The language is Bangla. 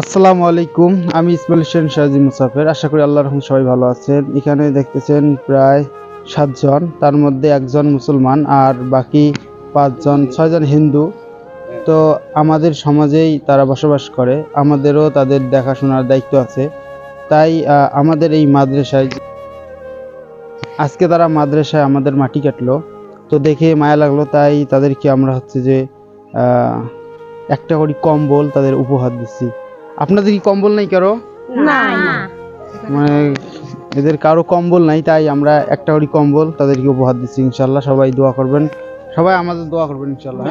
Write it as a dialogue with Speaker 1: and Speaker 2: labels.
Speaker 1: আসসালামু আলাইকুম, আমি ইসমাইল হোসেন শাহজি মুসাফের। আশা করি আল্লাহ রহম সবাই ভালো আছেন। এখানে দেখতেছেন প্রায় সাতজন, তার মধ্যে একজন মুসলমান আর বাকি পাঁচজন, ছয়জন হিন্দু। তো আমাদের সমাজেই তারা বসবাস করে, আমাদেরও তাদের দেখাশোনার দায়িত্ব আছে। তাই আমাদের এই মাদ্রাসায় আজকে তারা মাদ্রাসায় আমাদের মাটি কাটলো। তো দেখে মায়া লাগল, তাই তাদেরকে আমরা হচ্ছে যে একটা করে কম্বল তাদের উপহার দিচ্ছি। আপনাদের কি কম্বল নাই কারও?
Speaker 2: না।
Speaker 1: মানে এদের কারও কম্বল নাই তাই আমরা একটা করে কম্বল তাদেরকে উপহার দিচ্ছি ইনশাল্লাহ সবাই দোয়া করবেন। সবাই আমাদের দোয়া করবেন ইনশাল্লাহ।